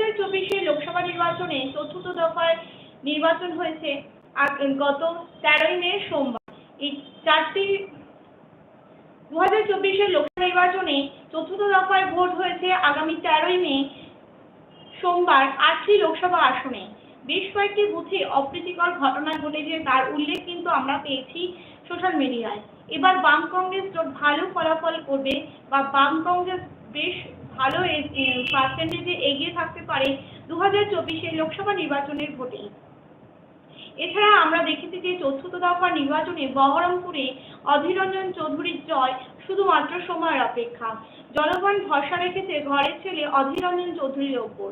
হাজার চব্বিশে লোকসভা নির্বাচনে চতুর্থ দফায় নির্বাচন হয়েছে গত তেরোই মে সোমবার। এই চারটি দু হাজার চব্বিশের লোকসভা নির্বাচনে চতুর্থ দফায় ভোট হয়েছে আগামী তেরোই মে সোমবার আটটি লোকসভা আসনে। বেশ কয়েকটি বুথে অপ্রীতিকর ঘটনা ঘটেছে তার উল্লেখ কিন্তু আমরা পেয়েছি সোশ্যাল মিডিয়ায়। এবার বাম কংগ্রেস জোট ভালো ফলাফল করবে বা বাম কংগ্রেস বেশ ভালো পার্সেন্টেজে এগিয়ে থাকতে পারে দু হাজার চব্বিশের লোকসভা নির্বাচনের ভোটে এছাড়া আমরা দেখেছি যে চতুর্থ দফা নির্বাচনে বহরমপুরে অধীর রঞ্জন চৌধুরীর জয় শুধুমাত্র সময়ের অপেক্ষা। জনগণ ভরসা রেখেছে ঘরের ছেলে অধীর রঞ্জন চৌধুরীর ওপর।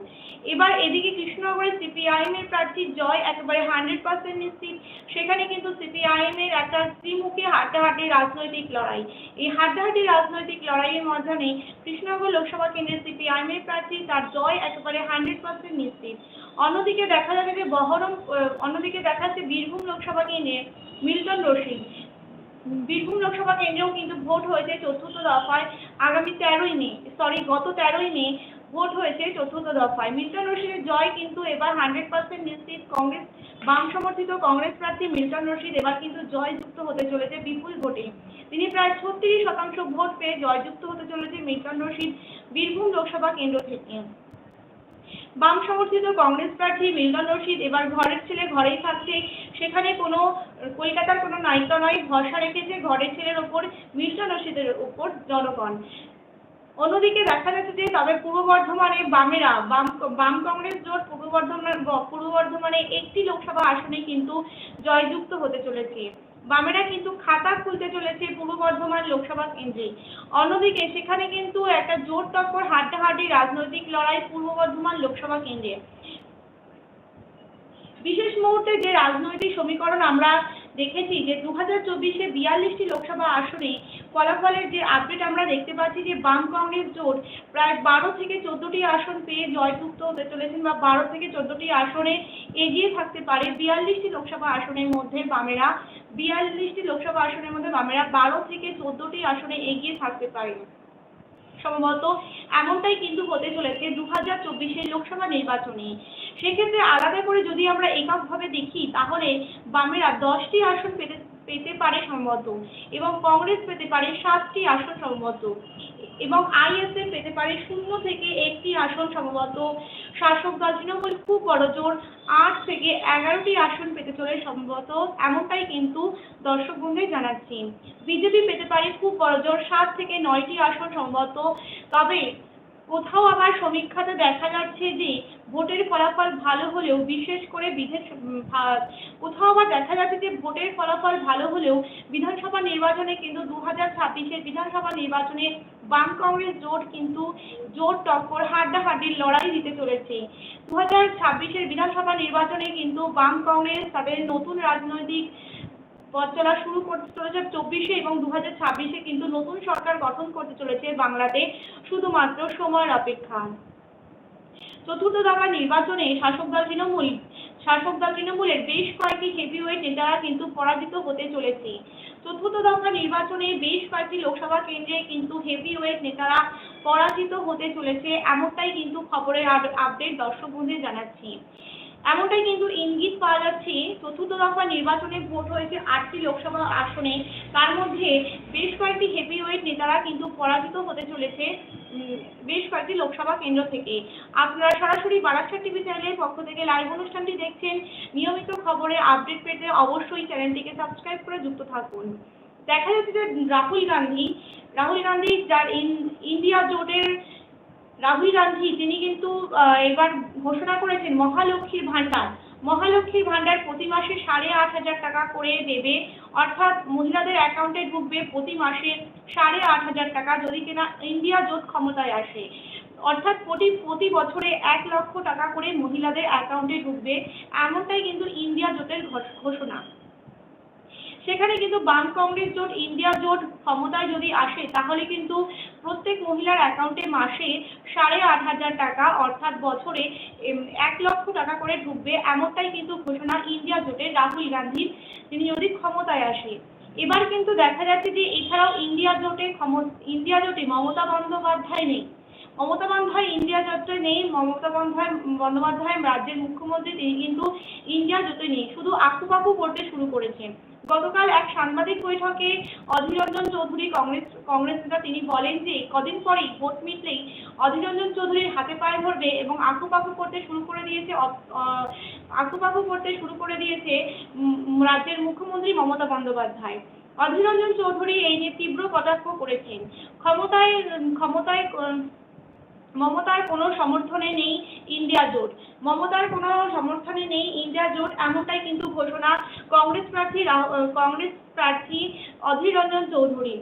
এবার এদিকে কৃষ্ণনগরে সিপিআইএম এর প্রার্থীর জয় একেবারে হান্ড্রেড পার্সেন্ট নিশ্চিত। সেখানে কিন্তু সিপিআইএম এর একটা ত্রিমুখী হাড্ডাহাড্ডি রাজনৈতিক লড়াই। এই হাড্ডাহাড্ডি রাজনৈতিক লড়াইয়ের মাধ্যমে কৃষ্ণনগর লোকসভা কেন্দ্রের সিপিআইএম এর প্রার্থী তার জয় একেবারে হান্ড্রেড পার্সেন্ট নিশ্চিত। অন্যদিকে দেখা যাবে যে বহরম অন্যদিকে দেখা যাচ্ছে বীরভূম লোকসভা কেন্দ্রে মিল্টন রশিদ। বীরভূম লোকসভা কেন্দ্রেও কিন্তু ভোট হয়েছে চতুর্থ দফায়। আগামী তেরোই মে সরি গত তেরোই মে ভোট হয়েছে চতুর্থ দফায়। মিল্টন রশিদের জয় কিন্তু এবার হান্ড্রেড পার্সেন্ট নিশ্চিত। কংগ্রেস, বাম সমর্থিত কংগ্রেস প্রার্থী মিল্টন রশিদ এবার কিন্তু জয়যুক্ত হতে চলেছে বিপুল ভোটে। তিনি প্রায় ছত্রিশ শতাংশ ভোট পেয়ে জয়যুক্ত হতে চলেছে মিল্টন রশিদ বীরভূম লোকসভা কেন্দ্র থেকে। বাম সমর্থিত কংগ্রেস প্রার্থী মিল্টন রশিদ এবার ঘরের ছেলে ঘরেই থাকছে। সেখানে কোনো, কলকাতার কোনো নায়িকা নয়, ভরসা রেখেছে ঘরের ছেলের ওপর মিল্টন রশিদের ওপর জনগণ। অন্যদিকে দেখা যাচ্ছে যে তবে পূর্ব বর্ধমানে বামেরা, বাম বাম কংগ্রেস জোট পূর্ব বর্ধমান, পূর্ব বর্ধমানে একটি লোকসভা আসনে কিন্তু জয়যুক্ত হতে চলেছে। বামেরা কিন্তু খাতা খুলতে চলেছে পূর্ব বর্ধমান লোকসভা কেন্দ্রে। অন্যদিকে সেখানে কিন্তু একটা জোর টক্কর হাড্ডাহাড্ডি রাজনৈতিক লড়াই পূর্ব বর্ধমান লোকসভা কেন্দ্রে। বিশেষ মুহূর্তে যে রাজনৈতিক সমীকরণ আমরা দেখেছি যে দু হাজার চব্বিশে বিয়াল্লিশটি লোকসভা আসনে ফলাফলের যে আপডেট আমরা দেখতে পাচ্ছি যে বাম কংগ্রেস জোট প্রায় বারো থেকে চোদ্দটি আসন পেয়ে জয়যুক্ত হতে চলেছেন বা বারো থেকে চোদ্দটি আসনে এগিয়ে থাকতে পারে বিয়াল্লিশটি লোকসভা আসনের মধ্যে বামেরা। বিয়াল্লিশটি লোকসভা আসনের মধ্যে বামেরা বারো থেকে চোদ্দটি আসনে এগিয়ে থাকতে পারে। সম্ভবত এমনটাই কিন্তু হতে চলেছে দু হাজার চব্বিশের লোকসভা নির্বাচনে। সেক্ষেত্রে আলাদা করে যদি আমরা এককভাবে দেখি, তাহলে বামেরা দশটি আসন পেতে পেতে পারে সম্ভবত এবং কংগ্রেস পেতে পারে সাতটি আসন সম্ভবত। এবং আইএসএফ পেতে পারে শূন্য থেকে একটি আসন সম্ভবত। শাসক দল তৃণমূল খুব বড় জোর আট থেকে এগারোটি আসন পেতে চলে সম্ভবত এমনটাই কিন্তু দর্শক বন্ধুই জানাচ্ছি। বিজেপি পেতে পারে খুব বড় জোর সাত থেকে নয়টি আসন সম্ভবত। তবে কোথাও আবার সমীক্ষাতে দেখা যাচ্ছে যে ভোটের ফলাফল ভালো হলেও বিশেষ করে উম, কোথাও আবার দেখা যাচ্ছে যে ভোটের ফলাফল ভালো হলেও বিধানসভা নির্বাচনে কিন্তু দু হাজার ছাব্বিশের বিধানসভা নির্বাচনে বাম কংগ্রেস জোট কিন্তু জোট টক্কর হাড্ডাহাড্ডির লড়াই দিতে চলেছে। দু হাজার ছাব্বিশের বিধানসভা নির্বাচনে কিন্তু বাম কংগ্রেস তাদের নতুন রাজনৈতিক পথ চলা শুরু করতে চলেছে চব্বিশে এবং দু হাজার ছাব্বিশে কিন্তু নতুন সরকার গঠন করতে চলেছে বাংলাতে শুধুমাত্র সময়ের অপেক্ষা। চতুর্থ দফা নির্বাচনে শাসক দল তৃণমূল, শাসক দল তৃণমূলের বেশ কয়েকটি হেভিওয়েট নেতারা কিন্তু পরাজিত হতে চলেছে। চতুর্থ দফা নির্বাচনে বেশ কয়েকটি লোকসভা কেন্দ্রে কিন্তু হেভিওয়েট নেতারা পরাজিত হতে চলেছে। এমনটাই কিন্তু খবরের আপ- আপডেট দর্শক বন্ধুদের জানাচ্ছি। এমনটাই কিন্তু ইঙ্গিত পাওয়া যাচ্ছে চতুর্থ দফা নির্বাচনে ভোট হয়েছে আটটি লোকসভা আসনে। তার মধ্যে বেশ কয়েকটি হেভিওয়েট নেতারা কিন্তু পরাজিত হতে চলেছে। বেশ কয়েকটি লোকসভা কেন্দ্র থেকে। আপনারা সরাসরি বারাসাত টিভি চ্যানেলের পক্ষ থেকে লাইভ অনুষ্ঠানটি দেখছেন। নিয়মিত খবরের আপডেট পেতে অবশ্যই চ্যানেলটিকে সাবস্ক্রাইব করে যুক্ত থাকুন। দেখা যাচ্ছে যে রাহুল গান্ধী রাহুল গান্ধী যার ইন- ইন্ডিয়া জোটের রাহুল গান্ধী, তিনি কিন্তু এবার ঘোষণা করেছেন মহালক্ষ্মীর ভান্ডার মহালক্ষ্মীর ভান্ডার প্রতি মাসে সাড়ে আট হাজার টাকা করে দেবে। অর্থাৎ মহিলাদের অ্যাকাউন্টে ঢুকবে প্রতি মাসে সাড়ে আট হাজার টাকা যদি কিনা ইন্ডিয়া জোট ক্ষমতায় আসে। অর্থাৎ প্রতি প্রতি বছরে এক লক্ষ টাকা করে মহিলাদের অ্যাকাউন্টে ঢুকবে। এমনটাই কিন্তু ইন্ডিয়া জোটের ঘোষ- ঘোষণা। সেখানে কিন্তু বাম কংগ্রেস জোট ইন্ডিয়া জোট ক্ষমতায় যদি আসে, তাহলে কিন্তু প্রত্যেক মহিলার অ্যাকাউন্টে মাসে সাড়ে আট হাজার টাকা, অর্থাৎ বছরে এক লক্ষ টাকা করে ঢুকবে। এমনটাই কিন্তু ঘোষণা ইন্ডিয়া জোটের রাহুল গান্ধীর। তিনি যদি ক্ষমতায় আসে এবার কিন্তু দেখা যাচ্ছে যে এছাড়াও ইন্ডিয়া জোটে ইন্ডিয়া জোটে মমতা বন্দ্যোপাধ্যায় নেই। মমতা বন্দ্যোপাধ্যায় ইন্ডিয়া জোটে নেই, মমতা বন্দ্যোপাধ্যায় বন্দ্যোপাধ্যায় রাজ্যের মুখ্যমন্ত্রী, তিনি কিন্তু ইন্ডিয়া জোটে নেই। শুধু আকুপাকু করতে শুরু করেছেন। গতকাল এক সাংবাদিক বৈঠকে অধীর রঞ্জন চৌধুরী কংগ্রেস কংগ্রেস নেতা তিনি বলেন যে কদিন পরেই ভোট মিটলেই অধীর রঞ্জন চৌধুরীর হাতে পায়ে ধরবে এবং আকুপাকু করতে শুরু করে দিয়েছে আকুপাকু করতে শুরু করে দিয়েছে রাজ্যের মুখ্যমন্ত্রী মমতা বন্দ্যোপাধ্যায়। অধীর রঞ্জন চৌধুরী এই নিয়ে তীব্র কটাক্ষ করেছেন। ক্ষমতায় ক্ষমতায় মমতার কোনো সমর্থনে নেই ইন্ডিয়া জোট। মমতার কোনো সমর্থনে নেই ইন্ডিয়া জোট এমনটাই কিন্তু ঘোষণা কংগ্রেস প্রার্থী কংগ্রেস প্রার্থী অধীর রঞ্জন চৌধুরী।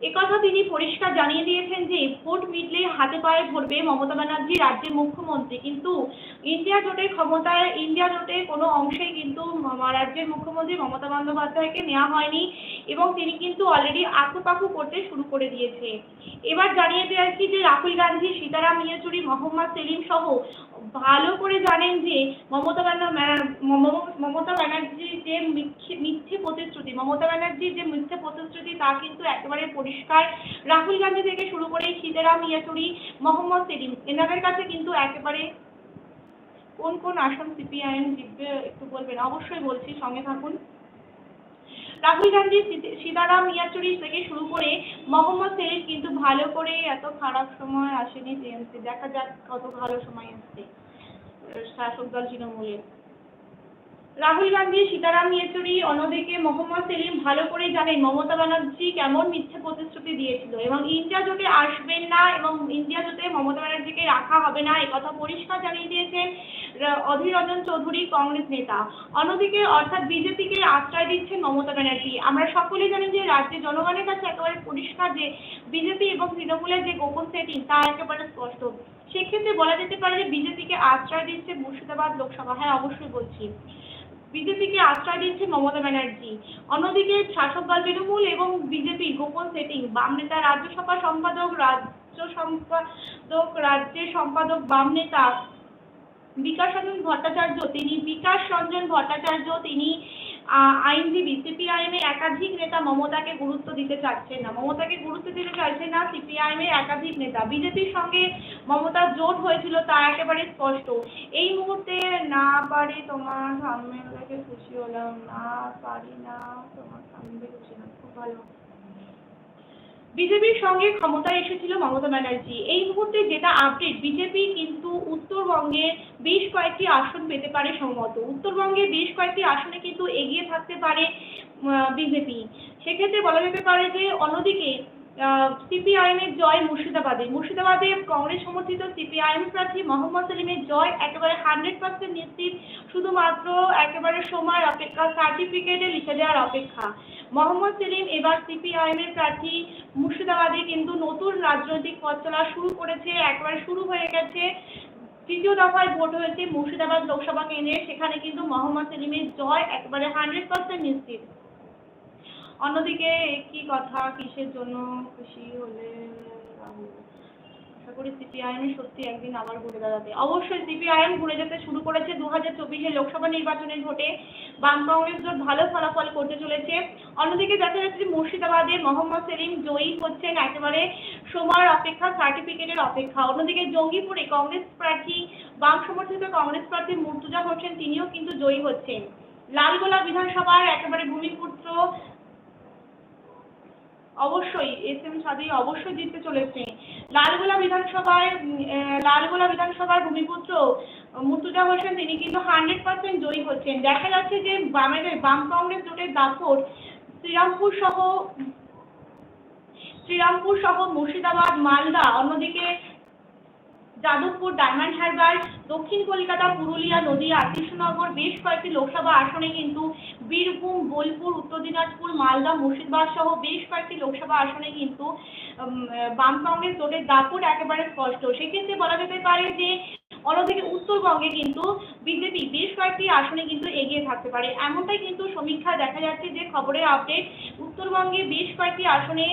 একথা তিনি পরিষ্কার জানিয়ে দিয়েছেন যে, ভোট মিটলে হাতে পায়ে ধরবে মমতা ব্যানার্জি রাজ্যের মুখ্যমন্ত্রী। কিন্তু ইন্ডিয়া জোটের ক্ষমতায়, ইন্ডিয়া জোটের কোনো অংশেই কিন্তু রাজ্যের মুখ্যমন্ত্রী মমতা বন্দ্যোপাধ্যায়কে নেওয়া হয়নি এবং তিনি কিন্তু অলরেডি আকুপাকু করতে শুরু করে দিয়েছে। এবার জানিয়ে দেওয়া কি যে রাহুল গান্ধী, সীতারাম ইয়েচুরি, মোহাম্মদ সেলিম সহ ভালো করে জানেন যে মমতা মমতা ব্যানার্জির যে মিথ্যে প্রতিশ্রুতি, মমতা ব্যানার্জির যে মিথ্যে প্রতিশ্রুতি তা কিন্তু একেবারে পরিষ্কার। রাহুল গান্ধী থেকে শুরু করে সীতারাম ইয়েচুরি, মোহাম্মদ সেলিম এনাদের কাছে কিন্তু একেবারে কোন কোন আসন সিপিআইএম জিতবে একটু বলবেন? অবশ্যই বলছি, সঙ্গে থাকুন। রাহুল গান্ধী সীতারাম ইয়াচুরি থেকে শুরু করে মোহাম্মদ সেলিম কিন্তু ভালো করে এত খারাপ সময় আসেনি টিএমসি দেখা যাক কত ভালো সময় আসছে শাসক দল তৃণমূলের। রাহুল গান্ধী, সীতারাম ইয়েচুরি, অন্যদিকে মোহাম্মদ সেলিম ভালো করে জানেন মমতা ব্যানার্জি কেমন মিথ্যে প্রতিশ্রুতি দিয়েছিল এবং ইন্ডিয়া জোটে আসবেন না এবং ইন্ডিয়া জোটে মমতা ব্যানার্জিকে রাখা হবে না একথা পরিষ্কার জানিয়ে দিয়েছেন অধীর রঞ্জন চৌধুরী, কংগ্রেস নেতা। অন্যদিকে অর্থাৎ বিজেপিকে আশ্রয় দিচ্ছেন মমতা ব্যানার্জি। আমরা সকলেই জানি যে রাজ্যের জনগণের কাছে একেবারে পরিষ্কার যে বিজেপি এবং তৃণমূলের যে গোপন সেটিং তা একেবারে স্পষ্ট। সেক্ষেত্রে বলা যেতে পারে যে বিজেপিকে আশ্রয় দিচ্ছে মুর্শিদাবাদ লোকসভা। হ্যাঁ অবশ্যই বলছি। বিজেপিকে আশ্রয় দিচ্ছে মমতা ব্যানার্জি। অন্যদিকে শাসক দল তৃণমূল এবং বিজেপি গোপন সেটিং বাম নেতা রাজ্যসভা সম্পাদক, রাজ্য সম্পাদক, রাজ্যের সম্পাদক, বাম নেতা বিকাশ রঞ্জন ভট্টাচার্য, তিনি বিকাশ রঞ্জন ভট্টাচার্য, তিনি আইনজীবী সিপিআইএম এর একাধিক নেতা মমতাকে গুরুত্ব দিতে চাচ্ছেন না। মমতাকে গুরুত্ব দিতে চাইছেন না সিপিআইএম এর একাধিক নেতা। বিজেপির সঙ্গে মমতার জোট হয়েছিল তা একেবারে স্পষ্ট। এই মুহূর্তে না পারে তোমার সামনে খুশি হলাম, না পারি না তোমার সামনে খুশি হলাম। খুব ভালো। বিজেপির সঙ্গে ক্ষমতায় এসেছিল মমতা ব্যানার্জি। এই মুহূর্তে যেটা আপডেট বিজেপি কিন্তু উত্তরবঙ্গে বেশ কয়েকটি আসন পেতে পারে সম্ভবত। উত্তরবঙ্গে বেশ কয়েকটি আসনে কিন্তু এগিয়ে থাকতে পারে বিজেপি। সেক্ষেত্রে বলা যেতে পারে যে, অন্যদিকে সিপিআইএম এর জয় মুর্শিদাবাদে। মুর্শিদাবাদে কংগ্রেস সমর্থিত সিপিআইএম প্রার্থী মোহাম্মদ সেলিমের জয় একেবারে হান্ড্রেড পার্সেন্ট নিশ্চিত, শুধুমাত্র একেবারে সময় অপেক্ষা, সার্টিফিকেটে লিখে দেওয়ার অপেক্ষা। মোহাম্মদ সেলিম এবার সিপিআইএম এর প্রার্থী, মুর্শিদাবাদে কিন্তু নতুন রাজনৈতিক পথ চলা শুরু করেছে, একবারে শুরু হয়ে গেছে। তৃতীয় দফায় ভোট হয়েছে মুর্শিদাবাদ লোকসভা কেন্দ্রে, সেখানে কিন্তু মোহাম্মদ সেলিমের জয় একবারে হান্ড্রেড পার্সেন্ট নিশ্চিত। অন্যদিকে কি কথা, কিসের জন্য খুশি হলে? আশা করি সিপিআইএম সত্যি একদিন আবার ঘুরে দাঁড়াবে। অবশ্যই সিপিআইএম ঘুরে যেতে শুরু করেছে দু হাজার চব্বিশের লোকসভা নির্বাচনের ভোটে। বাম কংগ্রেস জোট ভালো ফলাফল করতে চলেছে। অন্যদিকে দেখা যাচ্ছে যে মুর্শিদাবাদে মোহাম্মদ সেলিম জয়ী হচ্ছেন একেবারে সময়ের অপেক্ষা, সার্টিফিকেটের অপেক্ষা। অন্যদিকে জঙ্গিপুরে কংগ্রেস প্রার্থী, বাম সমর্থিত কংগ্রেস প্রার্থী মুর্তুজা হোসেন তিনিও কিন্তু জয়ী হচ্ছেন। লালগোলা বিধানসভার একেবারে ভূমিপুত্র অবশ্যই, এস এম অবশ্যই জিততে চলেছে। লালগোলা বিধানসভায় লালগোলা বিধানসভার ভূমিপুত্র মুর্তুজা হোসেন, তিনি কিন্তু হান্ড্রেড পার্সেন্ট জয়ী হচ্ছেন। দেখা যাচ্ছে যে বামেদের, বাম কংগ্রেস জোটের দাপট শ্রীরামপুর সহ শ্রীরামপুর সহ মুর্শিদাবাদ, মালদা, অন্যদিকে যাদবপুর ডায়মন্ড হারবার, দক্ষিণ কলকাতা, পুরুলিয়া, নদীয়া কৃষ্ণনগর বেশ কয়েকটি লোকসভা আসনে কিন্তু বীরভূম, বোলপুর, উত্তর দিনাজপুর, মালদা, মুর্শিদাবাদ সহ বেশ কয়েকটি লোকসভা আসনে কিন্তু বাম কংগ্রেস জোটের দাপট একেবারে স্পষ্ট। সেক্ষেত্রে বলা যেতে পারে যে অন্যদিকে উত্তরবঙ্গে কিন্তু বিজেপি বেশ কয়েকটি আসনে কিন্তু এগিয়ে থাকতে পারে। এমনটাই কিন্তু সমীক্ষা দেখা যাচ্ছে যে খবরের আপডেট, উত্তরবঙ্গে বেশ কয়েকটি আসনে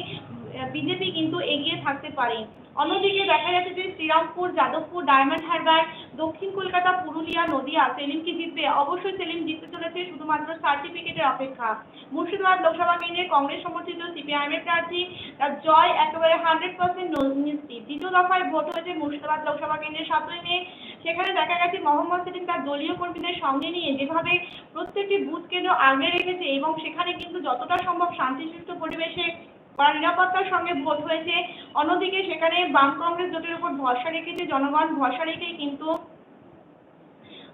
বিজেপি কিন্তু এগিয়ে থাকতে পারে। অন্যদিকে দেখা যাচ্ছে যে শ্রীরামপুর, যাদবপুর, ডায়মন্ড হারবার, দক্ষিণ কলকাতা, পুরুলিয়া, নদিয়া সেলিম কি জিতবে? অবশ্যই সেলিম জিততে চলেছে শুধুমাত্র সার্টিফিকেটের অপেক্ষা। মুর্শিদাবাদ লোকসভা কেন্দ্রে কংগ্রেস সমর্থিত সিপিআইএমের প্রার্থী, তার জয় একেবারে হান্ড্রেড পার্সেন্ট নিশ্চিত দ্বিতীয় দফায় ভোট হয়েছে মুর্শিদাবাদ লোকসভা কেন্দ্রের সাতই মে। সেখানে দেখা গেছে মোহাম্মদ সেলিম তার দলীয় কর্মীদের সঙ্গে নিয়ে যেভাবে প্রত্যেকটি বুথ কেন্দ্র আগলে রেখেছে এবং সেখানে কিন্তু যতটা সম্ভব শান্তিশিষ্ট পরিবেশে বা নিরাপত্তার সঙ্গে ভোট হয়েছে। অন্যদিকে সেখানে বাম কংগ্রেস জোটের উপর ভরসা রেখেছে, জনগণ ভরসা রেখেই কিন্তু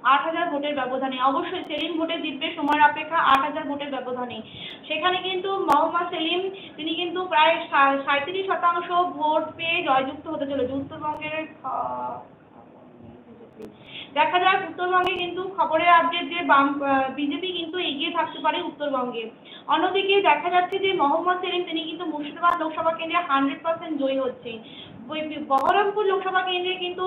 আট হাজার ভোটের ব্যবধানে। অবশ্যই সেলিম ভোটে জিতবে, সময়ের অপেক্ষা আট হাজার ভোটের ব্যবধানে। সেখানে কিন্তু মোহাম্মদ সেলিম, তিনি কিন্তু প্রায় সা- সাঁইত্রিশ শতাংশ ভোট পেয়ে জয়যুক্ত হতে চলেছে। উত্তরবঙ্গের দেখা যাক উত্তরবঙ্গে কিন্তু খবরের আপডেট যে বাম বিজেপি কিন্তু এগিয়ে থাকতে পারে উত্তরবঙ্গে। অন্যদিকে দেখা যাচ্ছে যে মোহাম্মদ সেলিম, তিনি কিন্তু মুর্শিদাবাদ লোকসভা কেন্দ্রে হান্ড্রেড পার্সেন্ট জয়ী হচ্ছে বই- বহরমপুর লোকসভা কেন্দ্রে কিন্তু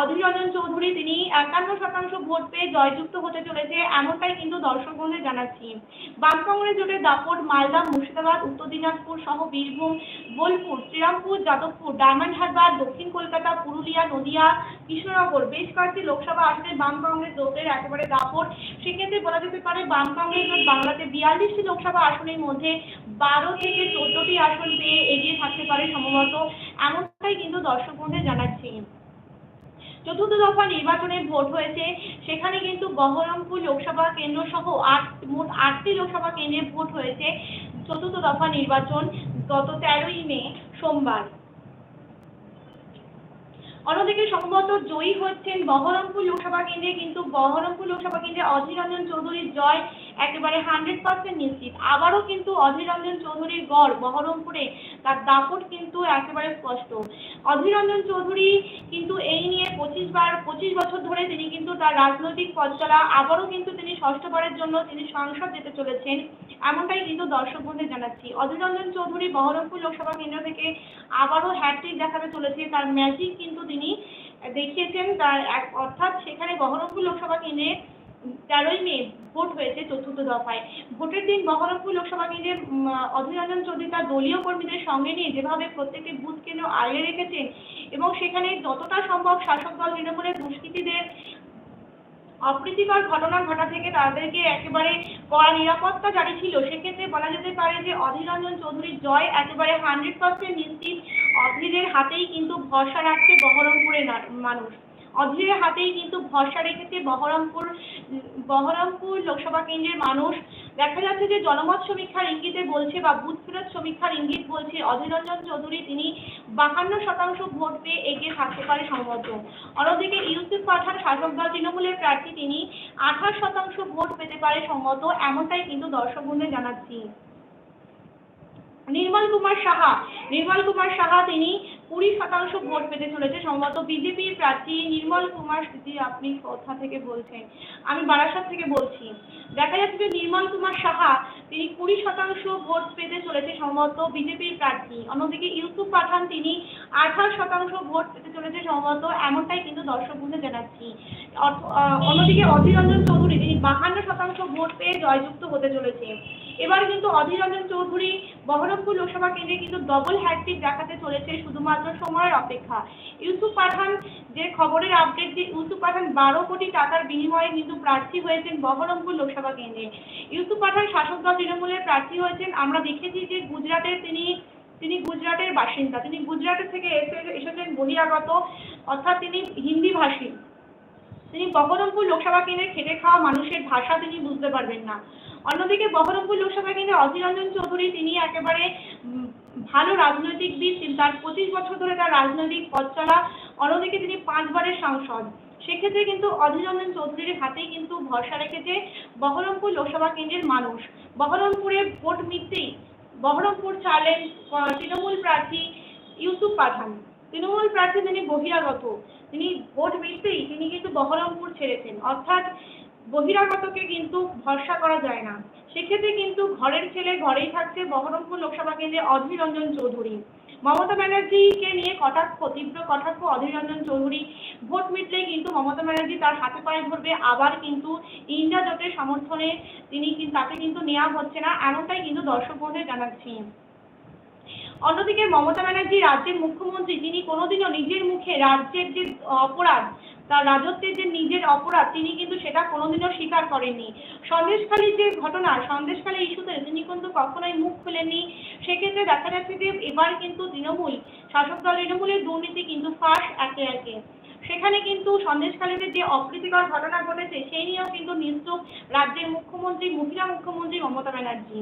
অধীর রঞ্জন চৌধুরী তিনি একান্ন শতাংশ ভোট পেয়ে জয়যুক্ত হতে চলেছে এমনটাই কিন্তু দর্শক বন্ধুদের জানাচ্ছি। বাম কংগ্রেস জোটের দাপট মালদা, মুর্শিদাবাদ, উত্তর দিনাজপুর সহ বীরভূম, বোলপুর, শ্রীরামপুর, যাদবপুর, ডায়মন্ড হারবার, দক্ষিণ কলকাতা, পুরুলিয়া, নদিয়া, কৃষ্ণনগর বেশ কয়েকটি লোকসভা আসনে বাম কংগ্রেস জোটের একেবারে দাপট। সেক্ষেত্রে বলা যেতে পারে বাম কংগ্রেস জোট বাংলাতে বিয়াল্লিশটি লোকসভা আসনের মধ্যে বারো থেকে চোদ্দটি আসন পেয়ে এগিয়ে থাকতে পারে সম্ভবত। এমনটাই কিন্তু দর্শক বন্ধুদের জানাচ্ছি। চতুর্থ দফা নির্বাচনে ভোট হয়েছে। সেখানে কিন্তু বহরমপুর লোকসভা কেন্দ্র সহ আট, মোট আটটি লোকসভা কেন্দ্রে ভোট হয়েছে চতুর্থ দফা নির্বাচন গত তেরোই মে, সোমবার। অন্যদিকে সম্ভবত জয়ী হচ্ছেন বহরমপুর লোকসভা কেন্দ্রে কিন্তু বহরমপুর লোকসভা কেন্দ্রে অধীর রঞ্জন চৌধুরীর জয় একেবারে হান্ড্রেড পার্সেন্ট নিশ্চিত। আবারও কিন্তু অধীর রঞ্জন চৌধুরীর গড় বহরমপুরে তার দাপট কিন্তু একেবারে স্পষ্ট। অধীর রঞ্জন চৌধুরী কিন্তু এই নিয়ে পঁচিশ বার, পঁচিশ বছর ধরে তিনি কিন্তু তার রাজনৈতিক পথ চলা, আবারও কিন্তু তিনি ষষ্ঠবারের জন্য তিনি সংসদ যেতে চলেছেন, এমনটাই কিন্তু দর্শক বন্ধুদের জানাচ্ছি। অধীর রঞ্জন চৌধুরী বহরমপুর লোকসভা কেন্দ্র থেকে আবারও হ্যাট্রিক দেখাতে চলেছে। তার ম্যাজিক কিন্তু তিনি দেখিয়েছেন, তার এক অর্থাৎ সেখানে বহরমপুর লোকসভা কেন্দ্রে তেরোই মে ভোট হয়েছে চতুর্থ দফায়। ভোটের দিন বহরমপুর লোকসভা কেন্দ্রে উম, অধীর রঞ্জন চৌধুরী তার দলীয় কর্মীদের সঙ্গে নিয়ে যেভাবে প্রত্যেকটি বুথ কেন্দ্র আগলে রেখেছেন এবং সেখানে যতটা সম্ভব শাসক দল তৃণমূলের দুষ্কৃতীদের অপ্রীতিকর ঘটনা ঘটা থেকে তাদেরকে একেবারে কড়া নিরাপত্তা জারি ছিল সেক্ষেত্রে বলা যেতে পারে যে অধীর রঞ্জন চৌধুরীর জয় একেবারে হান্ড্রেড পার্সেন্ট নিশ্চিত। অধীরের হাতেই কিন্তু ভরসা রাখছে বহরমপুরের মানুষ। অধীরের হাতেই কিন্তু ভরসা রেখেছে বহরমপুর বহরমপুর লোকসভা কেন্দ্রের মানুষ। দেখা যাচ্ছে যে জনমত সমীক্ষার ইঙ্গিতে বলছে বা বুথ ফেরত সমীক্ষার ইঙ্গিত বলছে অধীর রঞ্জন চৌধুরী। তিনি বাহান্ন শতাংশ ভোট পেয়ে এগিয়ে থাকতে পারে সম্ভবত অন্যদিকে ইউসুফ পাঠান, শাসক দল তৃণমূলের প্রার্থী, তিনি আঠাশ শতাংশ ভোট পেতে পারে সম্ভবত এমনটাই কিন্তু দর্শক বন্ধুদের জানাচ্ছি। নির্মল কুমার সাহা, নির্মল কুমার সাহা তিনি কুড়ি শতাংশ ভোট পেতে চলেছে। সম্ভবত বিজেপির প্রার্থী নির্মল কুমার জি আপনি কোথা থেকে বলছেন? আমি বারাসাত থেকে বলছি। দেখা যাচ্ছে যে নির্মল কুমার সাহা, তিনি কুড়ি শতাংশ ভোট পেতে চলেছে, সম্ভবত বিজেপির প্রার্থী। অন্যদিকে ইউসুফ পাঠান, তিনি আঠাশ শতাংশ ভোট পেতে চলেছে, সম্ভবত এমনটাই কিন্তু দর্শক বুঝে জানাচ্ছি। অন্যদিকে অধীর রঞ্জন চৌধুরী, তিনি বাহান্ন শতাংশ ভোট পেয়ে জয়যুক্ত হতে চলেছে এবার কিন্তু অধীর রঞ্জন চৌধুরী বহরমপুর লোকসভা কেন্দ্রে কিন্তু ডবল হ্যাট্রিক দেখাতে চলেছে শুধুমাত্র সময়ের অপেক্ষা। ইউসুফ পাঠান যে খবরের আপডেট যে ইউসুফ পাঠান বারো কোটি টাকার বিনিময়ে কিন্তু প্রার্থী হয়েছেন বহরমপুর লোকসভা কেন্দ্রে। ইউসুফ পাঠান শাসক দল তৃণমূলের প্রার্থী হয়েছেন। আমরা দেখেছি যে গুজরাটের তিনি তিনি গুজরাটের বাসিন্দা। তিনি গুজরাটের থেকে এসে এসেছেন বহিরাগত, অর্থাৎ তিনি হিন্দি ভাষী। তিনি বহরমপুর লোকসভা কেন্দ্রে খেটে খাওয়া মানুষের ভাষা তিনি বুঝতে পারবেন না। অন্যদিকে বহরমপুর লোকসভা কেন্দ্রে অধীর রঞ্জন চৌধুরী তিনি একেবারে ভালো রাজনৈতিকবিদ তিনি তার পঁচিশ বছর ধরে তার রাজনৈতিক পথ চলা। অন্যদিকে তিনি পাঁচবারের সাংসদ। সেক্ষেত্রে কিন্তু অধীর রঞ্জন চৌধুরীর হাতেই কিন্তু ভরসা রেখেছে বহরমপুর লোকসভা কেন্দ্রের মানুষ। বহরমপুরে ভোট মিটতেই বহরমপুর ছাড়লেন তৃণমূল প্রার্থী ইউসুফ পাঠান। তৃণমূল প্রার্থী তিনি বহিরাগত, তিনি ভোট মিটতেই তিনি কিন্তু বহরমপুর ছেড়েছেন। অর্থাৎ বহিরাগতকে কিন্তু ভরসা করা যায় না। সেক্ষেত্রে কিন্তু ঘরের ছেলে ঘরেই থাকছে বহরমপুর লোকসভা কেন্দ্রে অধীর রঞ্জন চৌধুরী। মমতা ব্যানার্জিকে নিয়ে কটাক্ষ, তীব্র কটাক্ষ অধীর রঞ্জন চৌধুরী। ভোট মিটলেই কিন্তু মমতা ব্যানার্জি তার হাতে পায়ে ধরবে। আবার কিন্তু ইন্ডিয়া জোটের সমর্থনে তিনি তাকে কিন্তু নেওয়া হচ্ছে না, এমনটাই কিন্তু দর্শক জানাচ্ছি। অন্যদিকে মমতা ব্যানার্জি রাজ্যের মুখ্যমন্ত্রী, যিনি কোনোদিনও নিজের মুখে রাজ্যের যে অপরাধ, তার রাজত্বের যে নিজের অপরাধ, তিনি কিন্তু সেটা কোনোদিনও স্বীকার করেননি। সন্দেশখালী যে ঘটনা, সন্দেশখালী ইস্যুতে তিনি কিন্তু কখনোই মুখ খুলেননি। সেক্ষেত্রে দেখা যাচ্ছে যে এবার কিন্তু তৃণমূল, শাসক দল তৃণমূলের দুর্নীতি কিন্তু ফাঁস একে একে। সেখানে কিন্তু সন্দেশখালীতে যে অপ্রীতিকর ঘটনা ঘটেছে, সেই নিয়েও কিন্তু নিশ্চুপ রাজ্যের মুখ্যমন্ত্রী, মহিলা মুখ্যমন্ত্রী মমতা ব্যানার্জি।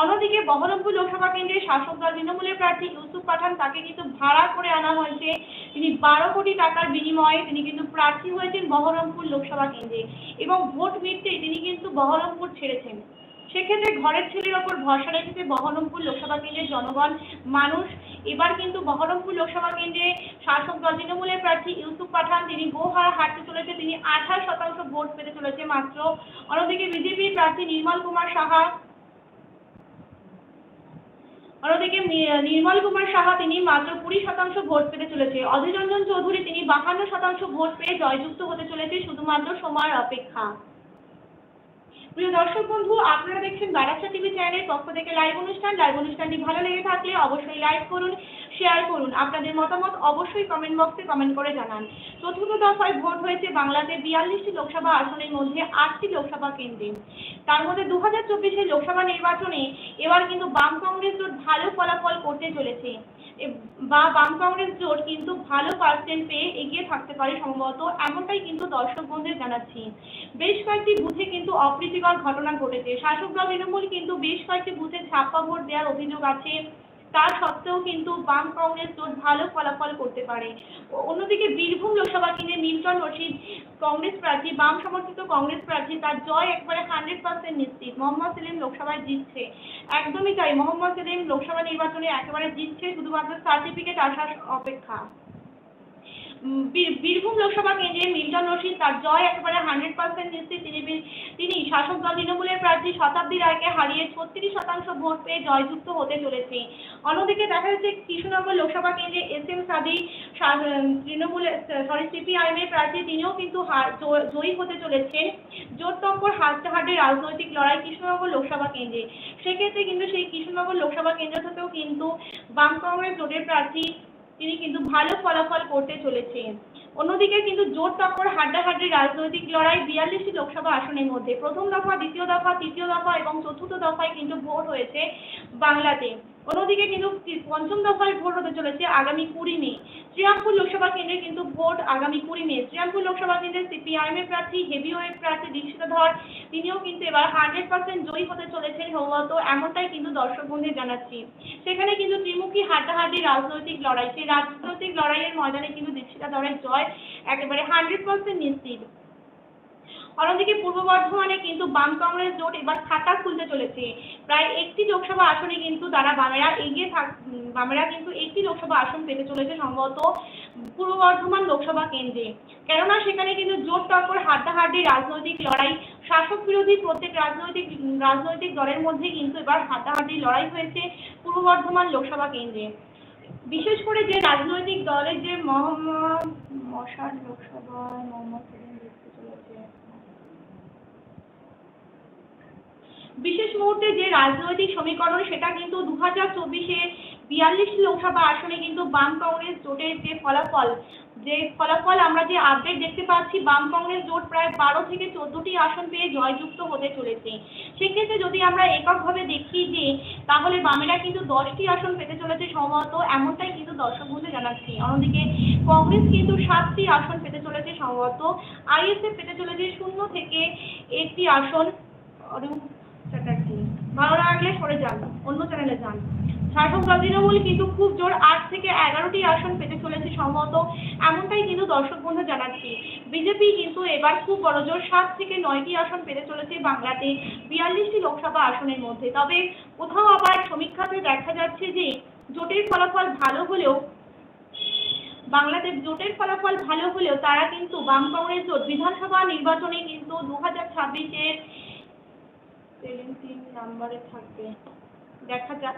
অন্যদিকে বহরমপুর লোকসভা কেন্দ্রের শাসক দল তৃণমূলের প্রার্থী ইউসুফ পাঠান, তাকে কিন্তু ভাড়া করে আনা হয়েছে। তিনি বারো কোটি টাকার বিনিময়ে তিনি কিন্তু প্রার্থী হয়েছেন বহরমপুর লোকসভা কেন্দ্রে এবং ভোট মিটতেই তিনি কিন্তু বহরমপুর ছেড়েছেন। সেক্ষেত্রে ঘরের ছেলের ওপর ভরসা রেখেছে বহরমপুর লোকসভা কেন্দ্রের জনগণ, মানুষ, এবার কিন্তু বহরমপুর লোকসভা কেন্দ্রে শাসক দল, তৃণমূলের প্রার্থী ইউসুফ পাঠান, তিনি গোহারা হাঁটতে চলেছে তিনি আঠাশ শতাংশ ভোট পেতে চলেছে মাত্র। অন্যদিকে বিজেপির প্রার্থী নির্মল কুমার সাহা, অন্যদিকে নির্মল কুমার সাহা, তিনি মাত্র কুড়ি শতাংশ ভোট পেতে চলেছে। অধীর রঞ্জন চৌধুরী, তিনি বাহান্ন শতাংশ ভোট পেয়ে জয়যুক্ত হতে চলেছে শুধুমাত্র সময়ের অপেক্ষা। প্রিয় দর্শক বন্ধু, আপনারা দেখছেন বারাসা টিভি চ্যানেলের পক্ষ থেকে লাইভ অনুষ্ঠান। লাইভ অনুষ্ঠানটি ভালো লেগে থাকলে অবশ্যই লাইক করুন শেয়ার করুন। আপনাদের মতামত অবশ্যই কমেন্ট বক্সে কমেন্ট করে জানান। চতুর্থ দফায় ভোট হয়েছে বাংলাতে বিয়াল্লিশটি লোকসভা আসনের মধ্যে আটটি লোকসভা কেন্দ্রে। তার মধ্যে দু হাজার চব্বিশের লোকসভা নির্বাচনে এবার কিন্তু বাম কংগ্রেস জোট ভালো ফলাফল করতে চলেছে। বা বাম কংগ্রেস জোট কিন্তু ভালো পার্সেন্ট পেয়ে এগিয়ে থাকতে পারে সম্ভবত, এমনটাই কিন্তু দর্শক বন্ধুদের জানাচ্ছি। বেশ কয়েকটি বুথে কিন্তু অপ্রীতিকর ঘটনা ঘটেছে। শাসক দল তৃণমূল কিন্তু বেশ কয়েকটি বুথে ছাপ্পা ভোট দেওয়ার অভিযোগ আছে। তা সত্ত্বেও কিন্তু বাম কংগ্রেস জোট ভালো ফলাফল করতে পারে। অন্যদিকে বীরভূম লোকসভা কেন্দ্রে মিল্টন রশিদ কংগ্রেস প্রার্থী, বাম সমর্থিত কংগ্রেস প্রার্থী, তার জয় একবারে হান্ড্রেড পার্সেন্ট নিশ্চিত। মোহাম্মদ সেলিম লোকসভায় জিতছে। একদমই তাই, মোহাম্মদ সেলিম লোকসভা নির্বাচনে একেবারে জিতছে, শুধুমাত্র সার্টিফিকেট আসার অপেক্ষা। বীরভূম লোকসভা কেন্দ্রে মিল্টন রশিদ তার জয় একেবারে হান্ড্রেড পার্সেন্ট নিশ্চিত। তিনি শাসক দল তৃণমূলের প্রার্থী শতাব্দী রায়কে হারিয়ে ছত্রিশ শতাংশ ভোট পেয়ে জয়যুক্ত হতে চলেছে। অন্যদিকে দেখা যাচ্ছে কৃষ্ণনগর লোকসভা কেন্দ্রে এস এম সাদি তৃণমূলের সরি সিপিআইএম এর প্রার্থী, তিনিও কিন্তু জয়ী হতে চলেছেন। জোর টক্কর হাড্ডাহাড্ডি রাজনৈতিক লড়াই কৃষ্ণনগর লোকসভা কেন্দ্রে। সেক্ষেত্রে কিন্তু সেই কৃষ্ণনগর লোকসভা কেন্দ্র থেকেও কিন্তু বাম কংগ্রেস জোটের প্রার্থী, তিনি কিন্তু ভালো ফলাফল করতে চলেছেন। অন্যদিকে কিন্তু জোর টক্কর হাড্ডাহাড্ডি রাজনৈতিক লড়াই বিয়াল্লিশটি লোকসভা আসনের মধ্যে। প্রথম দফা, দ্বিতীয় দফা, তৃতীয় দফা এবং চতুর্থ দফায় কিন্তু ভোট হয়েছে বাংলাতে। অন্যদিকে কিন্তু পঞ্চম দফায় ভোট হতে চলেছে আগামী কুড়ি মে। শ্রীরামপুর লোকসভা কেন্দ্রে কিন্তু ভোট আগামী কুড়ি মে। শ্রীরামপুর লোকসভা কেন্দ্রে সিপিআইএম এর প্রার্থী হেভিওয়েট প্রার্থী দীক্ষিতা ধর, তিনিও কিন্তু এবার হান্ড্রেড পার্সেন্ট জয়ী হতে চলেছেন সম্ভবত এমনটাই কিন্তু দর্শক বন্ধুদের জানাচ্ছি। সেখানে কিন্তু ত্রিমুখী হাড্ডাহাড্ডি রাজনৈতিক লড়াই। সেই রাজনৈতিক লড়াইয়ের ময়দানে কিন্তু দীক্ষিতা ধরের জয় একেবারে হান্ড্রেড পার্সেন্ট নিশ্চিত। অন্যদিকে পূর্ব বর্ধমানে কিন্তু বাম কংগ্রেস জোট এবার খাতা খুলতে চলেছে। প্রায় একটি লোকসভা আসনে কিন্তু তারা বামেরা এগিয়ে থাক বামেরা কিন্তু একটি লোকসভা আসন পেতে চলেছে সম্ভবত পূর্ব বর্ধমান লোকসভা কেন্দ্রে। কেননা সেখানে কিন্তু জোট টক্কর হাড্ডাহাড্ডি রাজনৈতিক লড়াই, শাসক বিরোধী প্রত্যেক রাজনৈতিক রাজনৈতিক দলের মধ্যে কিন্তু এবার হাড্ডাহাড্ডি লড়াই হয়েছে পূর্ব বর্ধমান লোকসভা কেন্দ্রে। বিশেষ করে যে রাজনৈতিক দলের যে মোহাম্মদ মশার লোকসভায় মোহাম্মদ সেলিম জিততে চলেছে বিশেষ মুহূর্তে যে রাজনৈতিক সমীকরণ, সেটা কিন্তু দু হাজার চব্বিশে বিয়াল্লিশ লোকসভা আসনে কিন্তু বাম কংগ্রেস জোটের যে ফলাফল যে ফলাফল আমরা যে আপডেট দেখতে পাচ্ছি, বাম কংগ্রেস জোট প্রায় বারো থেকে চোদ্দটি আসন পেয়ে জয়যুক্ত হতে চলেছে। সেক্ষেত্রে যদি আমরা এককভাবে দেখি যে, তাহলে বামেরা কিন্তু দশটি আসন পেতে চলেছে সম্ভবত, এমনটাই কিন্তু দর্শক বন্ধু জানাচ্ছি। অন্যদিকে কংগ্রেস কিন্তু সাতটি আসন পেতে চলেছে সম্ভবত, আইএসএফ পেতে চলেছে শূন্য থেকে একটি আসন ভালো লাগলে সরে যান, অন্য চ্যানেলে যান। শাসক দল তৃণমূল কিন্তু খুব জোর আট থেকে এগারোটি আসন পেতে চলেছে সম্ভবত। এমনটাই কিন্তু দর্শক বন্ধু জানাচ্ছি। বিজেপি কিন্তু এবার খুব বড় জোর সাত থেকে নয়টি আসন পেতে চলেছে বাংলাতে, বিয়াল্লিশটি লোকসভা আসনের মধ্যে। তবে কোথাও আবার সমীক্ষাতে দেখা যাচ্ছে যে জোটের ফলাফল ভালো হলেও বাংলাদেশ জোটের ফলাফল ভালো হলেও তারা কিন্তু বাম কংগ্রেস জোট বিধানসভা নির্বাচনে কিন্তু দু হাজার ছাব্বিশের সেভেন্টিন নাম্বারে থাকবে। দেখা যাক।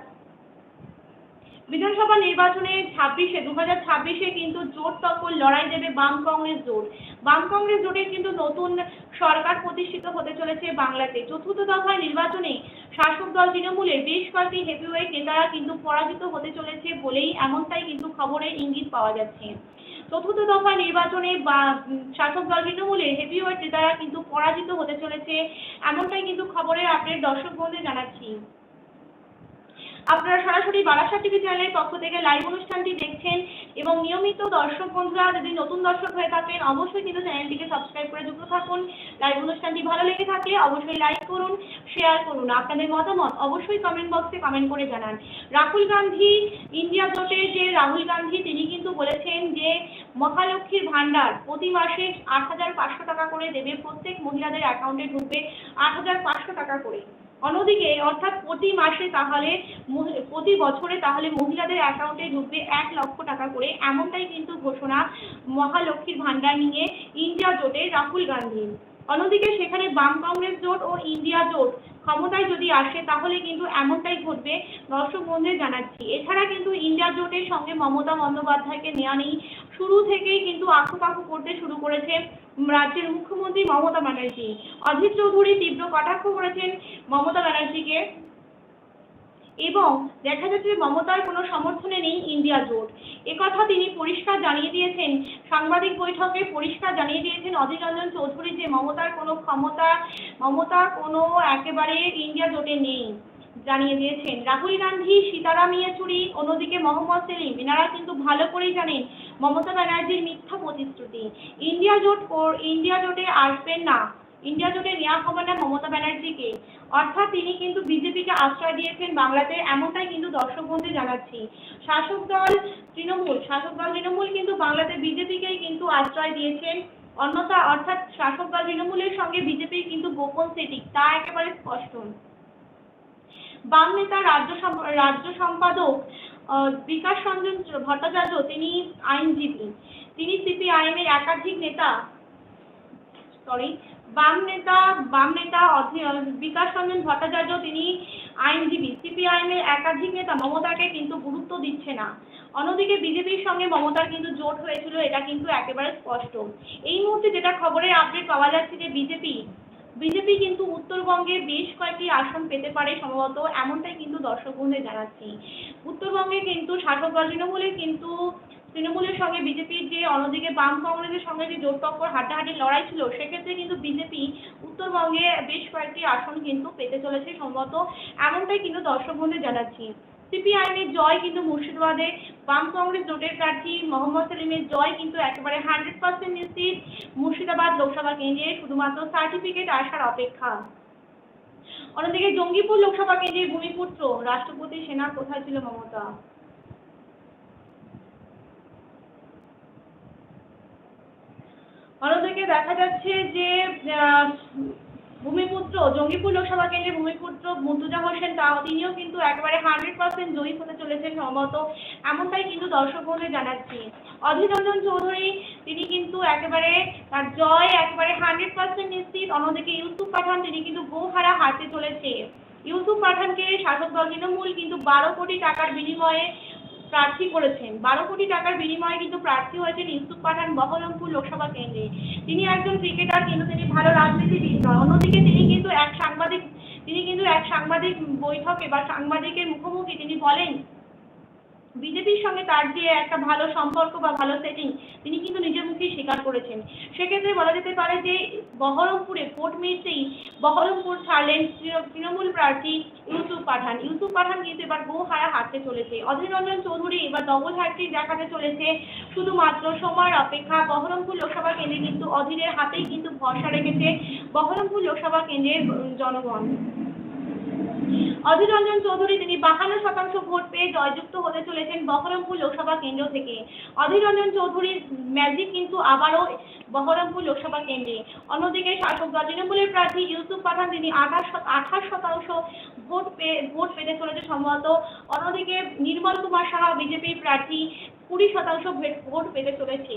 বিধানসভা নির্বাচনে ছাব্বিশে দু হাজার ছাব্বিশে কিন্তু জোট টক্কর লড়াই দেবে বাম কংগ্রেস জোট। বাম কংগ্রেস জোটের কিন্তু নতুন সরকার প্রতিষ্ঠিত হতে চলেছে বাংলাতে। চতুর্থ দফায় নির্বাচনে শাসক দল তৃণমূলের বেশ কয়েকটি হেভিওয়েট নেতারা কিন্তু পরাজিত হতে চলেছে বলেই এমনটাই কিন্তু খবরের ইঙ্গিত পাওয়া যাচ্ছে। চতুর্থ দফা নির্বাচনে শাসক দল তৃণমূলের হেভিওয়েট নেতারা কিন্তু পরাজিত হতে চলেছে, এমনটাই কিন্তু খবরের আপডেট দর্শক বন্ধুদের জানাচ্ছি। আপনারা সরাসরি বারাসাত টিভি চ্যানেলের পক্ষ থেকে লাইভ অনুষ্ঠানটি দেখছেন এবং নিয়মিত দর্শক বন্ধুরা যদি নতুন দর্শক হয়ে থাকেন, অবশ্যই কিন্তু চ্যানেলটিকে সাবস্ক্রাইব করে যুক্ত থাকুন। লাইভ অনুষ্ঠানটি ভালো লেগে থাকলে অবশ্যই লাইক করুন শেয়ার করুন। আপনাদের মতামত অবশ্যই কমেন্ট বক্সে কমেন্ট করে জানান। রাহুল গান্ধী ইন্ডিয়া জোটের যে রাহুল গান্ধী, তিনি কিন্তু বলেছেন যে মহালক্ষ্মীর ভান্ডার প্রতি মাসে আট হাজার পাঁচশো টাকা করে দেবে। প্রত্যেক মহিলাদের অ্যাকাউন্টে ঢুকবে আট হাজার পাঁচশো টাকা করে। অন্যদিকে, অর্থাৎ প্রতি মাসে তাহলে প্রতি বছরে তাহলে মহিলাদের অ্যাকাউন্টে ঢুকবে এক লক্ষ টাকা করে। এমনটাই কিন্তু ঘোষণা মহালক্ষীর ভান্ডার নিয়ে ইন্ডিয়া জোটে রাহুল গান্ধী অন্যদিকে সেখানে বাম কংগ্রেস জোট ও ইন্ডিয়া জোট ক্ষমতায় যদি আসে, তাহলে কিন্তু এমনটাই ঘটবে দর্শক বন্ধুদের জানাচ্ছি। এছাড়া কিন্তু ইন্ডিয়া জোটের সঙ্গে মমতা বন্দ্যোপাধ্যায়কে নেওয়া নেই। শুরু থেকেই কিন্তু আঁকুপাকু করতে শুরু করেছে রাজ্যের মুখ্যমন্ত্রী মমতা ব্যানার্জি। অজিত চৌধুরী তীব্র কটাক্ষ করেছেন মমতা ব্যানার্জিকে। এবং দেখা যাচ্ছে মমতার কোনো সমর্থনে নেই ইন্ডিয়া জোট। একথা তিনি পরিষ্কার জানিয়ে দিয়েছেন। সাংবাদিক বৈঠকে পরিষ্কার জানিয়ে দিয়েছেন অধীর রঞ্জন চৌধুরী যে মমতার কোনো ক্ষমতা মমতা কোনো একেবারে ইন্ডিয়া জোটে নেই, জানিয়ে দিয়েছেন। রাহুল গান্ধী, সীতারাম ইয়েচুরি, অন্যদিকে মোহাম্মদ সেলিম, এনারা কিন্তু ভালো করেই জানেন মমতা ব্যানার্জির মিথ্যা প্রতিশ্রুতি। ইন্ডিয়া জোট ইন্ডিয়া জোটে আসবেন না। ইন্ডিয়া জোটে নেওয়া হবে না মমতা ব্যানার্জিকে। অর্থাৎ তিনি কিন্তু বিজেপিকে আশ্রয় দিয়েছেন বাংলাতে এমনটাই কিন্তু দর্শক বন্ধু জানাচ্ছি। শাসক দল তৃণমূল, শাসক দল তৃণমূল কিন্তু বাংলাতে বিজেপিকেই কিন্তু আশ্রয় দিয়েছেন। অন্যথা, অর্থাৎ শাসক দল তৃণমূলের সঙ্গে বিজেপির কিন্তু গোপন সেটিং, তা একেবারে স্পষ্ট। বাম নেতা, রাজ্য রাজ্য সম্পাদক বিকাশ রঞ্জন ভট্টাচার্য, তিনি আইনজীবী। তিনি সিপিআইএম এর একাধিক নেতা সরি বাম নেতা বাম নেতা বিকাশ রঞ্জন ভট্টাচার্য তিনি আইনজীবী। সিপিআইএম এর একাধিক নেতা মমতাকে কিন্তু গুরুত্ব দিচ্ছে না। অন্যদিকে বিজেপির সঙ্গে মমতার কিন্তু জোট হয়েছিল, এটা কিন্তু একেবারে স্পষ্ট। এই মুহূর্তে যেটা খবরের আপডেট পাওয়া যাচ্ছে যে বিজেপি বিজেপি কিন্তু উত্তরবঙ্গে বেশ কয়েকটি আসন পেতে পারে, সম্ভবত এমনটাই কিন্তু দর্শক জানাচ্ছি। উত্তরবঙ্গে কিন্তু শাসক দল তৃণমূলের কিন্তু তৃণমূলের সঙ্গে বিজেপির যে অন্যদিকে বাম কংগ্রেসের সঙ্গে যে জোট টক্কর হাড্ডাহাড্ডি লড়াই ছিল, সেক্ষেত্রে কিন্তু বিজেপি উত্তরবঙ্গে বেশ কয়েকটি আসন কিন্তু পেতে চলেছে সম্ভবত। এমনটাই কিন্তু দর্শক বন্ধুদের জানাচ্ছি। সিপিআইএমের জয় কিন্তু মুর্শিদাবাদে, বাম কংগ্রেস জোটের প্রার্থী মোহাম্মদ সেলিমের জয় কিন্তু একেবারে হান্ড্রেড পার্সেন্ট নিশ্চিত। মুর্শিদাবাদ লোকসভা কেন্দ্রে শুধুমাত্র সার্টিফিকেট আসার অপেক্ষা। অন্যদিকে জঙ্গিপুর লোকসভা কেন্দ্রের ভূমিপুত্র, রাষ্ট্রপতি সেনা কোথায় ছিল মমতা? অন্যদিকে দেখা যাচ্ছে যে ভূমিপুত্র, জঙ্গিপুর লোকসভা কেন্দ্রের ভূমিপুত্র মুর্তুজা হোসেন, তা তিনিও কিন্তু একেবারে হান্ড্রেড পার্সেন্ট জয়ী হতে চলেছেন সম্ভবত। এমনটাই কিন্তু দর্শক বন্ধু জানাচ্ছি। অধীর রঞ্জন চৌধুরী, তিনি কিন্তু একেবারে, তার জয় একেবারে হান্ড্রেড পার্সেন্ট নিশ্চিত। অন্যদিকে ইউসুফ পাঠান, তিনি কিন্তু গোহারা হারতে চলেছে। ইউসুফ পাঠানকে শাসক দল তৃণমূল কিন্তু বারো কোটি টাকার বিনিময়ে প্রার্থী করেছেন। বারো কোটি টাকার বিনিময়ে কিন্তু প্রার্থী হয়েছেন ইউসুফ পাঠান বহরমপুর লোকসভা কেন্দ্রে। তিনি একজন ক্রিকেটার, কিন্তু তিনি ভালো রাজনীতিবিদ নয়। অন্যদিকে তিনি কিন্তু এক সাংবাদিক, তিনি কিন্তু এক সাংবাদিক বৈঠকে বা সাংবাদিকের মুখোমুখি তিনি বলেন বিজেপির সঙ্গে তার যে একটা ভালো সম্পর্ক বা ভালো সেটিং তিনি কিন্তু নিজের মুখেই স্বীকার করেছেন। সেক্ষেত্রে বলা যেতে পারে যে বহরমপুরে ভোট মিলতেই বহরমপুর ছাড়লেন তৃণমূল প্রার্থী ইউসুফ পাঠান। ইউসুফ পাঠান কিন্তু এবার গোহারা হারতে চলেছে। অধীর রঞ্জন চৌধুরী এবার ডবল হ্যাট্রিক দেখাতে চলেছে। শুধুমাত্র সময়ের অপেক্ষা বহরমপুর লোকসভা কেন্দ্রে কিন্তু অধীরের হাতেই কিন্তু ভরসা রেখেছে বহরমপুর লোকসভা কেন্দ্রের জনগণ। অধীর রঞ্জন চৌধুরী, তিনি বাহান্ন শতাংশ ভোট পেয়ে জয়যুক্ত হতে চলেছেন বহরমপুর লোকসভা কেন্দ্র থেকে। অধীর রঞ্জন চৌধুরীর ম্যাজিক কিন্তু আবারও বহরমপুর লোকসভা কেন্দ্রে। অন্যদিকে শাসক দল তৃণমূলের প্রার্থী ইউসুফ পাঠান, তিনি আঠাশ আঠাশ শতাংশ ভোট পেয়ে ভোট পেতে চলেছে সম্ভবত। অন্যদিকে নির্মল কুমার সাহা, বিজেপির প্রার্থী কুড়ি শতাংশ ভোট পেতে চলেছে।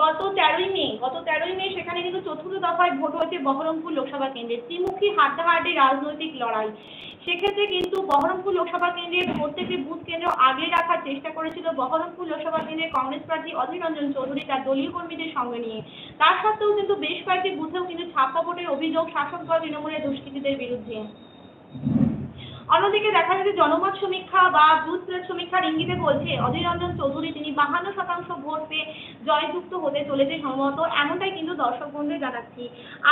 গত তেরোই মে, গত তেরোই মে সেখানে কিন্তু চতুর্থ দফায় ভোট হয়েছে বহরমপুর লোকসভা কেন্দ্রে। ত্রিমুখী হাড্ডাহাড্ডি রাজনৈতিক লড়াই। সেক্ষেত্রে কিন্তু বহরমপুর লোকসভা কেন্দ্রের প্রত্যেকটি বুথ কেন্দ্র আগে রাখার চেষ্টা করেছিল বহরমপুর লোকসভা কেন্দ্রের কংগ্রেস প্রার্থী অধীর রঞ্জন চৌধুরী তার দলীয় কর্মীদের সঙ্গে নিয়ে। তার সত্ত্বেও কিন্তু বেশ কয়েকটি বুথেও কিন্তু ছাপ্পা ভোটের অভিযোগ শাসক দল তৃণমূলের দুষ্কৃতীদের বিরুদ্ধে। অন্যদিকে দেখা যাচ্ছে জনমত সমীক্ষা বা বুথ সমীক্ষার ইঙ্গিতে বলছে অধীর রঞ্জন চৌধুরী, তিনি বাহান্ন শতাংশ ভোট পেয়ে জয়যুক্ত হতে চলেছে সম্ভবত। এমনটাই কিন্তু দর্শক বন্ধু জানাচ্ছি।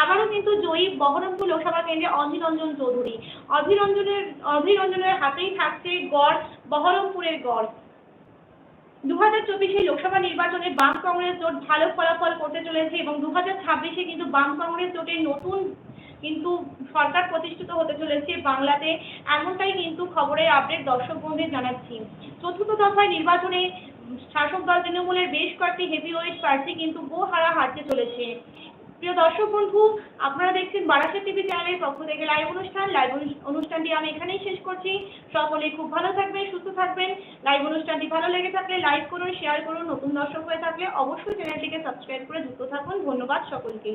আবারও কিন্তু জয়ী বহরমপুর লোকসভা কেন্দ্রে অধীর রঞ্জন চৌধুরী। অধীর রঞ্জনের অধীর রঞ্জনের হাতেই থাকছে গড়, বহরমপুরের গড়। দু হাজার চব্বিশে লোকসভা নির্বাচনে বাম কংগ্রেস জোট ভালো ফলাফল করতে চলেছে এবং দু হাজার ছাব্বিশে কিন্তু বাম কংগ্রেস জোটের নতুন কিন্তু সরকার প্রতিষ্ঠিত হতে চলেছে বাংলাতে। এমনটাই কিন্তু খবরের আপডেট দর্শক বন্ধুদের জানাচ্ছি। চতুর্থ দফায় নির্বাচনে শাসক দল তৃণমূলের বেশ কয়েকটি হেভিওয়েট প্রার্থী কিন্তু গো হারা হারতে চলেছে। প্রিয় দর্শক বন্ধু, আপনারা দেখছেন বারাসা টিভি চ্যানেলের পক্ষ থেকে লাইভ অনুষ্ঠান। লাইভ অনুষ্ঠানটি আমি এখানেই শেষ করছি। সকলে খুব ভালো থাকবেন, সুস্থ থাকবেন। লাইভ অনুষ্ঠানটি ভালো লেগে থাকলে লাইক করুন শেয়ার করুন। নতুন দর্শক হয়ে থাকলে অবশ্যই চ্যানেলটিকে সাবস্ক্রাইব করে যুক্ত থাকুন। ধন্যবাদ সকলকে।